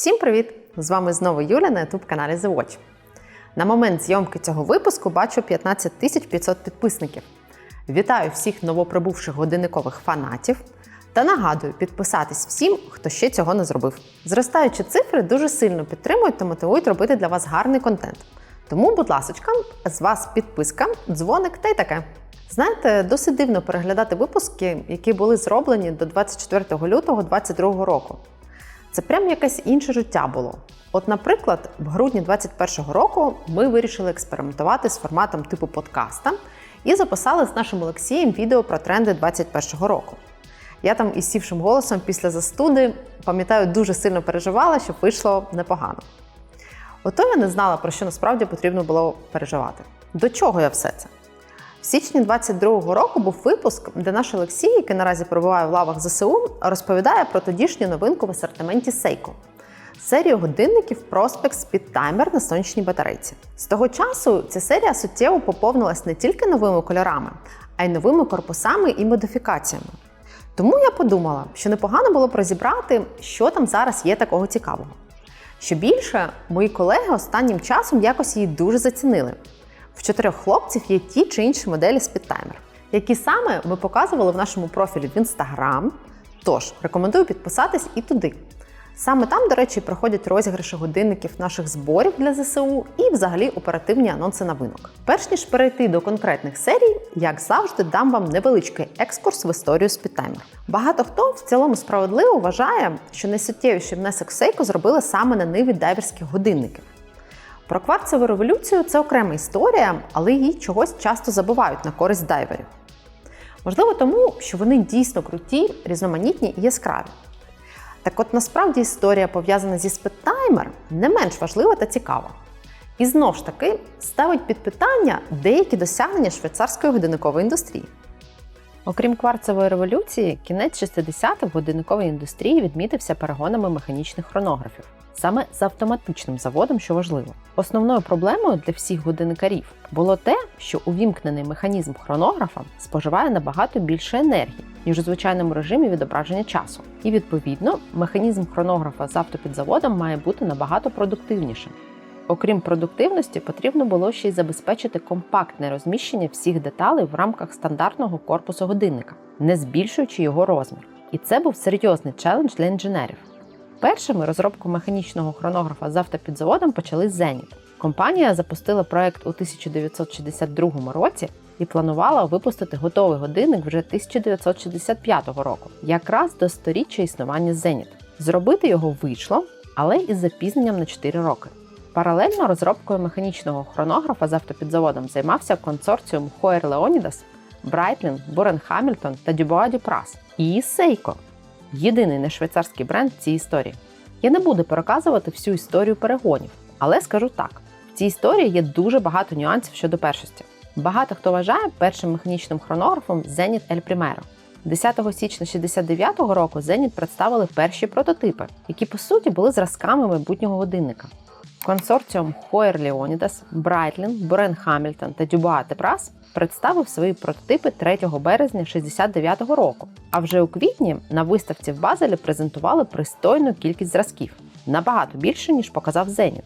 Всім привіт! З вами знову Юля на youtube каналі The Watch. На момент зйомки цього випуску бачу 15 500 підписників. Вітаю всіх новоприбувших годинникових фанатів та нагадую підписатись всім, хто ще цього не зробив. Зростаючі цифри дуже сильно підтримують та мотивують робити для вас гарний контент. Тому, будь ласочка, з вас підписка, дзвоник та й таке. Знаєте, досить дивно переглядати випуски, які були зроблені до 24 лютого 2022 року. Це прям якесь інше життя було. От, наприклад, в грудні 2021 року ми вирішили експериментувати з форматом типу подкаста і записали з нашим Олексієм відео про тренди 2021 року. Я там із сівшим голосом після застуди, пам'ятаю, дуже сильно переживала, щоб вийшло непогано. Ото я не знала, про що насправді потрібно було переживати. До чого я все це? В січні 22-го року був випуск, де наш Олексій, який наразі перебуває в лавах ЗСУ, розповідає про тодішню новинку в асортименті Seiko. Серію годинників Speed Timer на сонячній батарейці. З того часу ця серія суттєво поповнилась не тільки новими кольорами, а й новими корпусами і модифікаціями. Тому я подумала, що непогано було б розібрати, що там зараз є такого цікавого. Що більше, мої колеги останнім часом якось її дуже зацінили. В чотирьох хлопців є ті чи інші моделі Speedtimer, які саме ми показували в нашому профілі в Instagram. Тож рекомендую підписатись і туди. Саме там, до речі, проходять розіграші годинників наших зборів для ЗСУ і взагалі оперативні анонси новинок. Перш ніж перейти до конкретних серій, як завжди, дам вам невеличкий екскурс в історію Speedtimer. Багато хто в цілому справедливо вважає, що найсуттєвіший внесок Seiko зробили саме на ниві дайверських годинників. Про кварцеву революцію це окрема історія, але її чогось часто забувають на користь дайверів. Можливо, тому, що вони дійсно круті, різноманітні і яскраві. Так от насправді історія, пов'язана зі спиттаймер, не менш важлива та цікава. І знов ж таки ставить під питання деякі досягнення швейцарської годинникової індустрії. Окрім кварцевої революції, кінець 60-х в індустрії відмітився перегонами механічних хронографів, саме з автоматичним заводом, що важливо. Основною проблемою для всіх годинникарів було те, що увімкнений механізм хронографа споживає набагато більше енергії, ніж у звичайному режимі відображення часу. І відповідно, механізм хронографа з автопідзаводом має бути набагато продуктивнішим. Окрім продуктивності, потрібно було ще й забезпечити компактне розміщення всіх деталей в рамках стандартного корпусу годинника, не збільшуючи його розмір. І це був серйозний челендж для інженерів. Першими розробку механічного хронографа з автопідзаводом почали з Zenit. Компанія запустила проект у 1962 році і планувала випустити готовий годинник вже 1965 року, якраз до сторіччя існування Zenit. Зробити його вийшло, але із запізненням на 4 роки. Паралельно розробкою механічного хронографа з автопідзаводом займався консорціум Хоер Леонідас, Брайтлін, Бурен Хамільтон та Дюбуа Дюпрас і Seiko. Єдиний не швейцарський бренд в цій історії. Я не буду переказувати всю історію перегонів, але скажу так: в цій історії є дуже багато нюансів щодо першості. Багато хто вважає першим механічним хронографом Zenit El Primero. 10 січня 69-го року Zenit представили перші прототипи, які по суті були зразками майбутнього годинника. Консорціум Хоєр Леонідас, Брайтлін, Борен Хамільтон та Дюбуа Тепрас представив свої прототипи 3 березня 69-го року. А вже у квітні на виставці в Базелі презентували пристойну кількість зразків набагато більше, ніж показав Зеніт.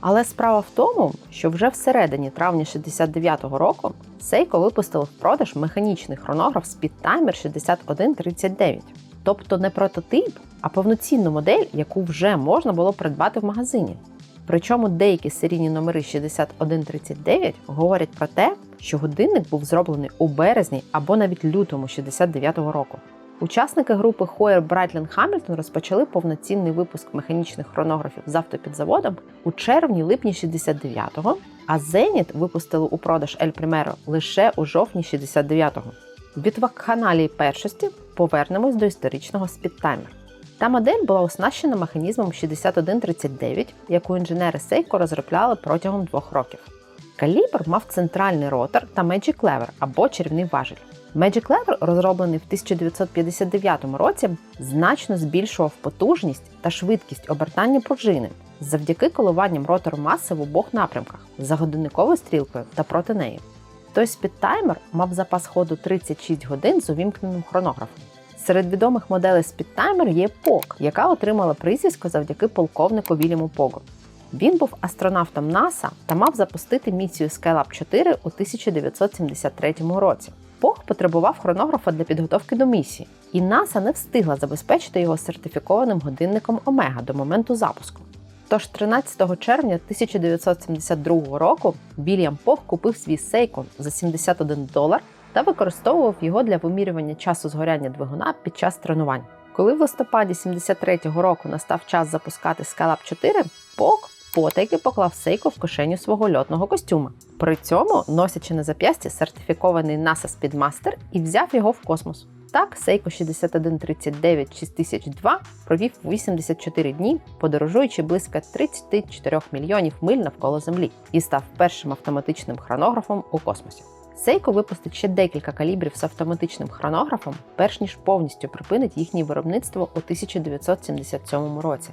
Але справа в тому, що вже всередині травня 69-го року Seiko випустили в продаж механічний хронограф Speedtimer 6139. Тобто не прототип, а повноцінну модель, яку вже можна було придбати в магазині. Причому деякі серійні номери 6139 говорять про те, що годинник був зроблений у березні або навіть лютому 69-го року. Учасники групи Hoyer Брайтлін Хамільтон розпочали повноцінний випуск механічних хронографів з автопідзаводом у червні-липні 69-го, а Zenit випустили у продаж El Primero лише у жовтні 69-го. Від вакханалії першості повернемось до історичного спідтаймер. Та модель була оснащена механізмом 6139, яку інженери Seiko розробляли протягом двох років. Калібр мав центральний ротор та Magic Lever або чарівний важіль. Magic Lever, розроблений в 1959 році, значно збільшував потужність та швидкість обертання пружини завдяки коливанням ротору маси в обох напрямках за годинниковою стрілкою та проти неї. Той спідтаймер мав запас ходу 36 годин з увімкненим хронографом. Серед відомих моделей Speedtimer є Пок, яка отримала прізвисько завдяки полковнику Вільяму Погу. Він був астронавтом НАСА та мав запустити місію Skylab 4 у 1973 році. Пог потребував хронографа для підготовки до місії, і НАСА не встигла забезпечити його сертифікованим годинником Омега до моменту запуску. Тож 13 червня 1972 року Вільям Пог купив свій Сейко за 71 долар та використовував його для вимірювання часу згоряння двигуна під час тренувань. Коли в листопаді 73-го року настав час запускати Skylab 4, Пог потайки поклав Сейко в кишеню свого льотного костюма. При цьому, носячи на зап'ясті сертифікований NASA Speedmaster і взяв його в космос. Так, Seiko 6139 6002 провів 84 дні, подорожуючи близько 34 мільйонів миль навколо Землі, і став першим автоматичним хронографом у космосі. Seiko випустить ще декілька калібрів з автоматичним хронографом, перш ніж повністю припинить їхнє виробництво у 1977 році.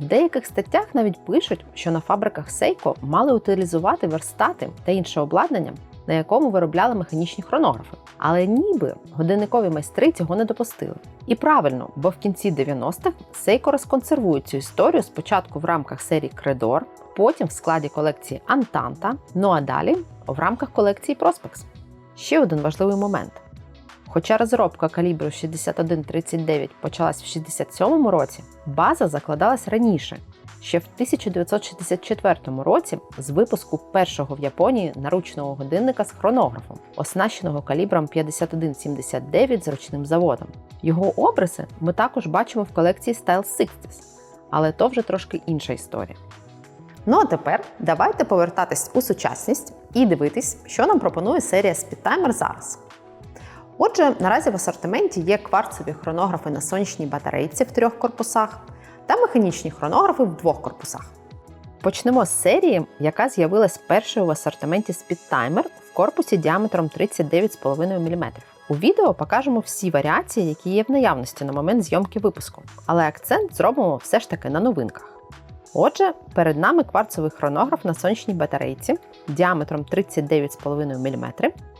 В деяких статтях навіть пишуть, що на фабриках Seiko мали утилізувати верстати та інше обладнання, на якому виробляли механічні хронографи. Але ніби годинникові майстри цього не допустили. І правильно, бо в кінці 90-х Seiko розконсервує цю історію спочатку в рамках серії Credor, потім в складі колекції Антанта, ну а далі в рамках колекції Prospex. Ще один важливий момент. Хоча розробка калібру 6139 почалась в 67 році, база закладалась раніше, ще в 1964 році з випуску першого в Японії наручного годинника з хронографом, оснащеного калібром 5179 з ручним заводом. Його обриси ми також бачимо в колекції Style 60 але то вже трошки інша історія. Ну а тепер давайте повертатись у сучасність і дивитись, що нам пропонує серія Speedtimer зараз. Отже, наразі в асортименті є кварцеві хронографи на сонячній батарейці в трьох корпусах та механічні хронографи в двох корпусах. Почнемо з серії, яка з'явилась першою в асортименті Speedtimer в корпусі діаметром 39,5 мм. У відео покажемо всі варіації, які є в наявності на момент зйомки випуску, але акцент зробимо все ж таки на новинках. Отже, перед нами кварцевий хронограф на сонячній батарейці діаметром 39,5 мм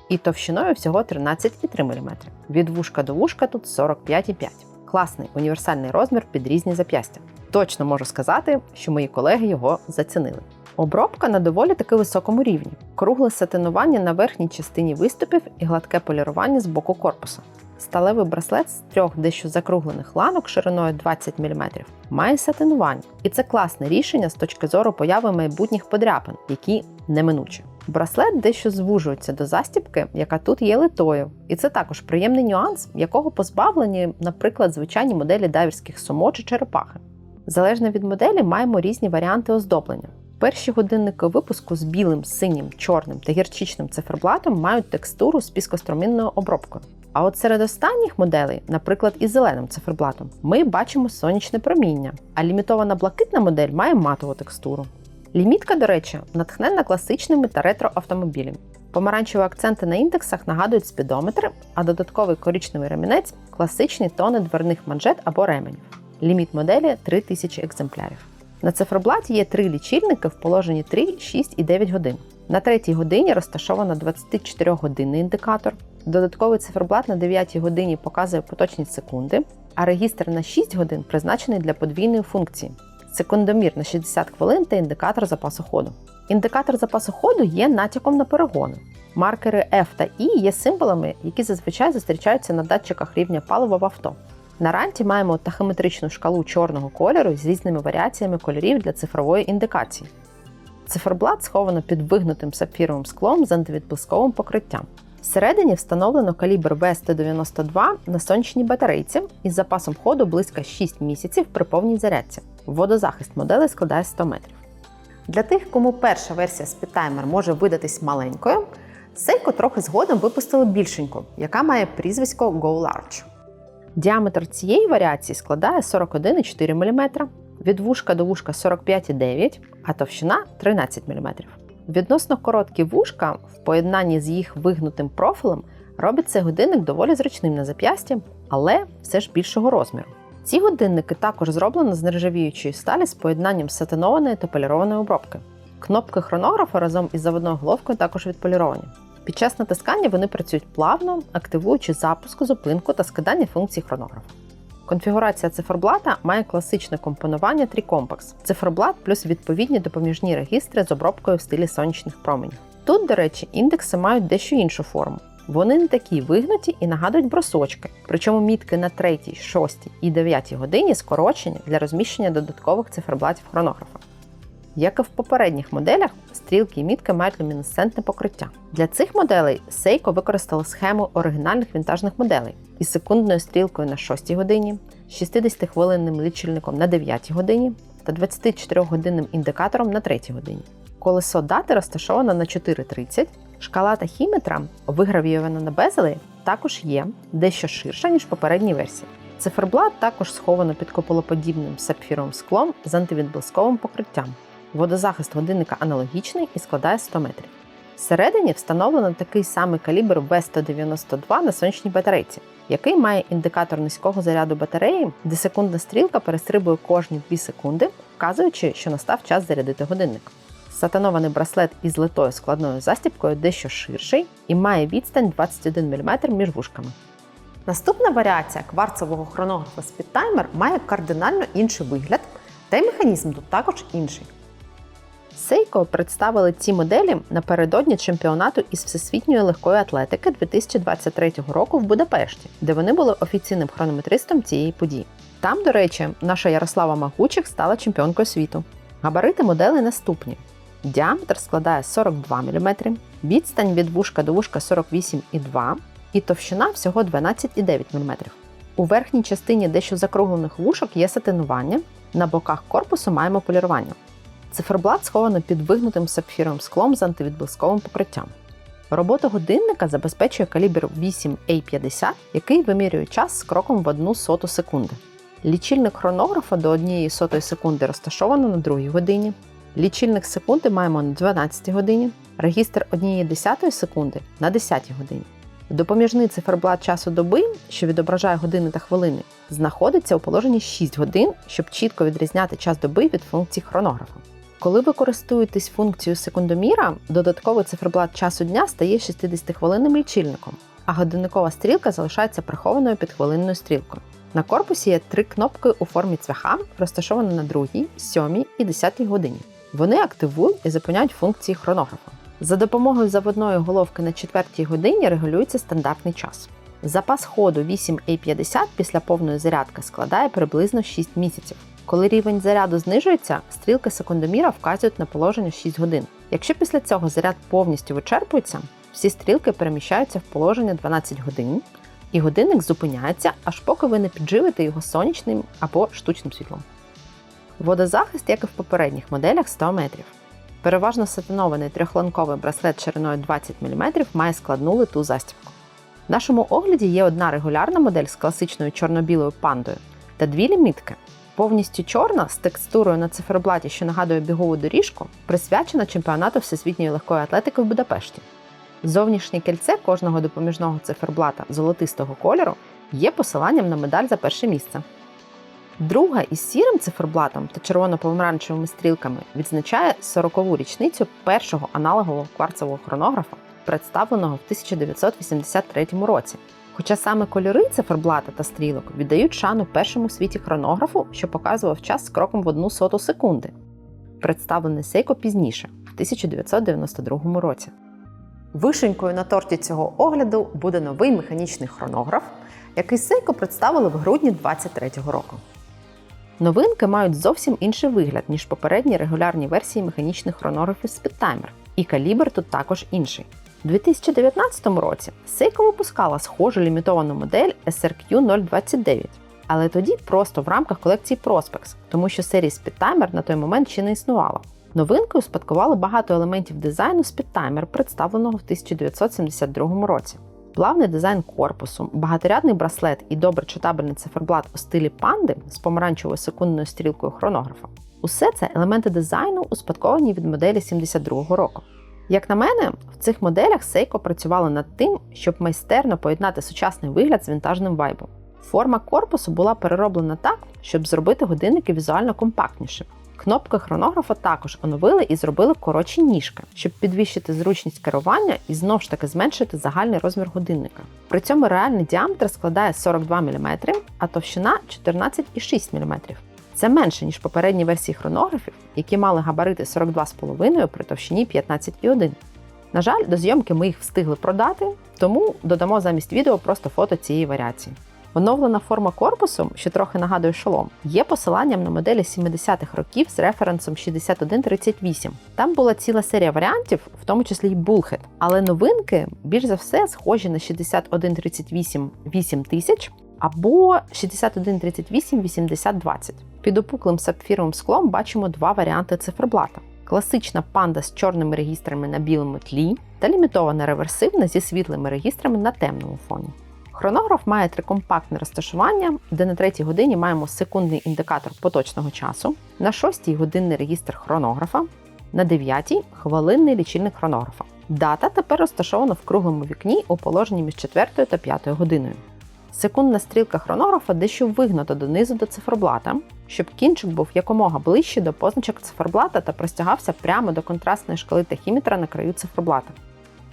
і товщиною всього 13,3 мм. Від вушка до вушка тут 45,5 Класний універсальний розмір під різні зап'ястя. Точно можу сказати, що мої колеги його зацінили. Обробка на доволі таки високому рівні, кругле сатинування на верхній частині виступів і гладке полірування з боку корпуса. Сталевий браслет з трьох дещо закруглених ланок шириною 20 мм має сатинування, і це класне рішення з точки зору появи майбутніх подряпин, які неминучі. Браслет дещо звужується до застібки, яка тут є литою, і це також приємний нюанс, якого позбавлені, наприклад, звичайні моделі дайверських сумо чи черепахи. Залежно від моделі, маємо різні варіанти оздоблення. Перші годинники випуску з білим, синім, чорним та гірчичним циферблатом мають текстуру з піскостромінною обробкою. А от серед останніх моделей, наприклад, із зеленим циферблатом, ми бачимо сонячне проміння, а лімітована блакитна модель має матову текстуру. Лімітка, до речі, натхненна класичними та ретро-автомобілями. Помаранчеві акценти на індексах нагадують спідометри, а додатковий коричневий ремінець класичні тони дверних манжет або ременів. Ліміт моделі 3000 екземплярів. На циферблаті є три лічильники в положенні 3, 6 і 9 годин. На третій годині розташовано 24-годинний індикатор. Додатковий циферблат на 9 годині показує поточні секунди, а регістр на 6 годин призначений для подвійної функції. Секундомір на 60 хвилин та індикатор запасу ходу. Індикатор запасу ходу є натяком на перегони. Маркери F та E є символами, які зазвичай зустрічаються на датчиках рівня палива в авто. На ранті маємо тахометричну шкалу чорного кольору з різними варіаціями кольорів для цифрової індикації. Циферблат сховано під вигнутим сапфіровим склом з антивідблисковим покриттям. Всередині встановлено калібр V192 на сонячній батарейці із запасом ходу близько 6 місяців при повній зарядці. Водозахист моделі складає 100 метрів. Для тих, кому перша версія Speedtimer може видатись маленькою, Seiko трохи згодом випустили більшеньку, яка має прізвисько Go Large. Діаметр цієї варіації складає 41,4 мм, від вушка до вушка 45,9 а товщина 13 мм. Відносно короткі вушка в поєднанні з їх вигнутим профілем робить цей годинник доволі зручним на зап'ясті, але все ж більшого розміру. Ці годинники також зроблені з нержавіючої сталі з поєднанням сатинованої та полірованої обробки. Кнопки хронографа разом із заводною головкою також відполіровані. Під час натискання вони працюють плавно, активуючи запуск, зупинку та скидання функцій хронографа. Конфігурація циферблата має класичне компонування Tricompax. Циферблат плюс відповідні допоміжні регістри з обробкою в стилі сонячних променів. Тут, до речі, індекси мають дещо іншу форму. Вони не такі вигнуті і нагадують бросочки, причому мітки на 3, 6 і 9 годині скорочені для розміщення додаткових циферблатів хронографа. Як і в попередніх моделях, стрілки і мітки мають люмінесцентне покриття. Для цих моделей Seiko використала схему оригінальних вінтажних моделей із секундною стрілкою на 6 годині, 60-хвилинним лічильником на 9 годині та 24-годинним індикатором на 3 годині. Колесо дати розташовано на 4.30, шкала тахіметра, вигравійована на безелі, також є дещо ширша, ніж в попередній версії. Циферблат також сховано під куполоподібним сапфіровим склом з антивідблисковим покриттям. Водозахист годинника аналогічний і складає 100 метрів. Всередині встановлено такий самий калібр V192 на сонячній батарейці, який має індикатор низького заряду батареї, де секундна стрілка перестрибує кожні 2 секунди, вказуючи, що настав час зарядити годинник. Сатанований браслет із литою складною застібкою дещо ширший і має відстань 21 мм між вушками. Наступна варіація кварцевого хронографа Speedtimer має кардинально інший вигляд, та й механізм тут також інший. Seiko представили ці моделі напередодні чемпіонату із всесвітньої легкої атлетики 2023 року в Будапешті, де вони були офіційним хронометристом цієї події. Там, до речі, наша Ярослава Магучих стала чемпіонкою світу. Габарити моделей наступні: діаметр складає 42 мм, відстань від вушка до вушка 48,2 і товщина всього 12,9 мм. У верхній частині дещо закруглених вушок є сатинування, на боках корпусу маємо полірування. Циферблат сховано під вигнутим сапфіровим склом з антивідблисковим покриттям. Робота годинника забезпечує калібр 8A50, який вимірює час з кроком в 1 соту секунди. Лічильник хронографа до 1 сотої секунди розташовано на 2 годині. Лічильник секунди маємо на 12 годині, регістр 1 десятої секунди на 10 годині. Допоміжний циферблат часу доби, що відображає години та хвилини, знаходиться у положенні 6 годин, щоб чітко відрізняти час доби від функцій хронографа. Коли ви користуєтесь функцією секундоміра, додатковий циферблат часу дня стає 60-хвилинним лічильником, а годинникова стрілка залишається прихованою під хвилинною стрілкою. На корпусі є три кнопки у формі цвяха, розташовані на 2, 7 і 10 годині. Вони активують і зупиняють функції хронографа. За допомогою заводної головки на 4 годині регулюється стандартний час. Запас ходу 8A50 після повної зарядки складає приблизно 6 місяців. Коли рівень заряду знижується, стрілки секундоміра вказують на положення 6 годин. Якщо після цього заряд повністю вичерпується, всі стрілки переміщаються в положення 12 годин, і годинник зупиняється, аж поки ви не підживите його сонячним або штучним світлом. Водозахист, як і в попередніх моделях, 100 метрів. Переважно сатинований трьохланковий браслет шириною 20 мм має складну литу застібку. В нашому огляді є одна регулярна модель з класичною чорно-білою пандою та дві лімітки. Повністю чорна з текстурою на циферблаті, що нагадує бігову доріжку, присвячена чемпіонату всесвітньої легкої атлетики в Будапешті. Зовнішнє кільце кожного допоміжного циферблата золотистого кольору є посиланням на медаль за перше місце. Друга із сірим циферблатом та червоно-помаранчевими стрілками відзначає 40-ву річницю першого аналогового кварцевого хронографа, представленого в 1983 році. Хоча саме кольори циферблата та стрілок віддають шану першому світі хронографу, що показував час з кроком в одну соту секунди, представлений Сейко пізніше, в 1992 році. Вишенькою на торті цього огляду буде новий механічний хронограф, який Сейко представили в грудні 2023 року. Новинки мають зовсім інший вигляд, ніж попередні регулярні версії механічних хронографів Speedtimer, і калібр тут також інший. У 2019 році Seiko випускала схожу лімітовану модель SRQ 029, але тоді просто в рамках колекції Prospex, тому що серії Speedtimer на той момент ще не існувало. Новинкою спадкували багато елементів дизайну Speedtimer, представленого в 1972 році. Плавний дизайн корпусу, багаторядний браслет і добре читабельний циферблат у стилі панди з помаранчевою секундною стрілкою хронографа. Усе це елементи дизайну, успадковані від моделі 72-го року. Як на мене, в цих моделях Seiko працювали над тим, щоб майстерно поєднати сучасний вигляд з вінтажним вайбом. Форма корпусу була перероблена так, щоб зробити годинники візуально компактнішим. Кнопки хронографа також оновили і зробили коротші ніжки, щоб підвищити зручність керування і знову ж таки зменшити загальний розмір годинника. При цьому реальний діаметр складає 42 мм, а товщина 14,6 мм. Це менше, ніж попередні версії хронографів, які мали габарити 42,5 при товщині 15,1. На жаль, до зйомки ми їх встигли продати, тому додамо замість відео просто фото цієї варіації. Оновлена форма корпусу, що трохи нагадує шолом, є посиланням на моделі 70-х років з референсом 6138. Там була ціла серія варіантів, в тому числі й Bullhead. Але новинки більш за все схожі на 6138 8000 або 6138 8020. Під опуклим сапфіровим склом бачимо два варіанти циферблата. Класична панда з чорними регістрами на білому тлі та лімітована реверсивна зі світлими регістрами на темному фоні. Хронограф має трикомпактне розташування, де на третій годині маємо секундний індикатор поточного часу, на шостій годинний регістр хронографа, на дев'ятій хвилинний лічильник хронографа. Дата тепер розташована в круглому вікні у положенні між 4 та 5 годиною. Секундна стрілка хронографа дещо вигнута донизу до циферблата, щоб кінчик був якомога ближче до позначок циферблата та простягався прямо до контрастної шкали тахіметра на краю циферблата.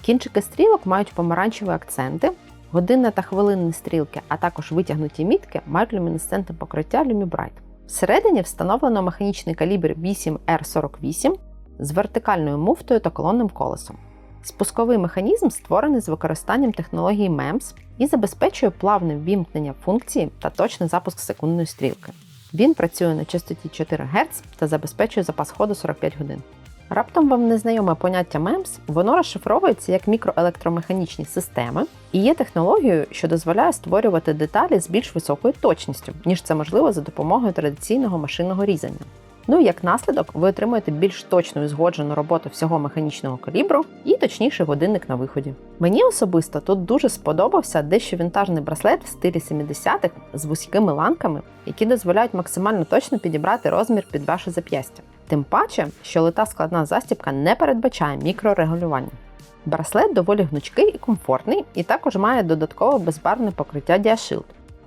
Кінчики стрілок мають помаранчеві акценти, годинна та хвилинні стрілки, а також витягнуті мітки мають люмінесцентне покриття LumiBright. Всередині встановлено механічний калібр 8R48 з вертикальною муфтою та колонним колесом. Спусковий механізм створений з використанням технології MEMS і забезпечує плавне ввімкнення функції та точний запуск секундної стрілки. Він працює на частоті 4 Гц та забезпечує запас ходу 45 годин. Раптом вам незнайоме поняття MEMS, воно розшифровується як мікроелектромеханічні системи і є технологією, що дозволяє створювати деталі з більш високою точністю, ніж це можливо за допомогою традиційного машинного різання. Ну і як наслідок, ви отримуєте більш точну і згоджену роботу всього механічного калібру і точніший годинник на виході. Мені особисто тут дуже сподобався дещо вінтажний браслет в стилі 70-х з вузькими ланками, які дозволяють максимально точно підібрати розмір під ваше зап'ястя. Тим паче, що лита складна застібка не передбачає мікрорегулювання. Браслет доволі гнучкий і комфортний, і також має додаткове безбарвне покриття Diashield,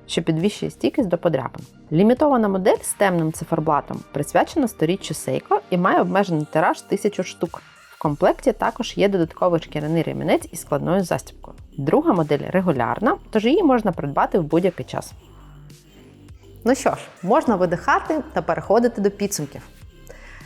що підвищує стійкість до подряпин. Лімітована модель з темним циферблатом присвячена сторіччю Seiko і має обмежений тираж 1000 штук. В комплекті також є додатковий шкіряний ремінець із складною застібкою. Друга модель регулярна, тож її можна придбати в будь-який час. Ну що ж, можна видихати та переходити до підсумків.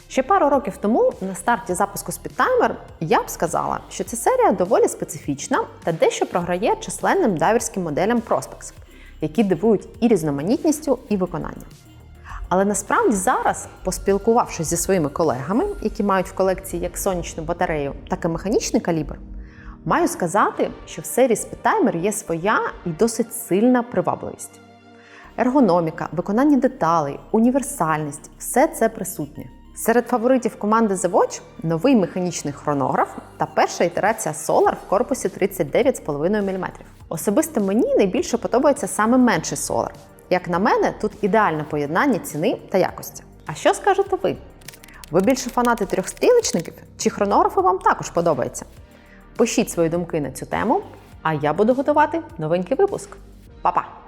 Ще пару років тому на старті запуску SpeedTimer я б сказала, що ця серія доволі специфічна та дещо програє численним дайверським моделям Prospex, які дивують і різноманітністю, і виконанням. Але насправді зараз, поспілкувавшись зі своїми колегами, які мають в колекції як сонячну батарею, так і механічний калібр, маю сказати, що в серії SpeedTimer є своя і досить сильна привабливість. Ергономіка, виконання деталей, універсальність все це присутнє. Серед фаворитів команди The Watch новий механічний хронограф та перша ітерація Solar в корпусі 39,5 мм. Особисто мені найбільше подобається саме менший солар. Як на мене, тут ідеальне поєднання ціни та якості. А що скажете ви? Ви більше фанати трьохстрілечників чи хронографи вам також подобається? Пишіть свої думки на цю тему, а я буду готувати новенький випуск. Па-па!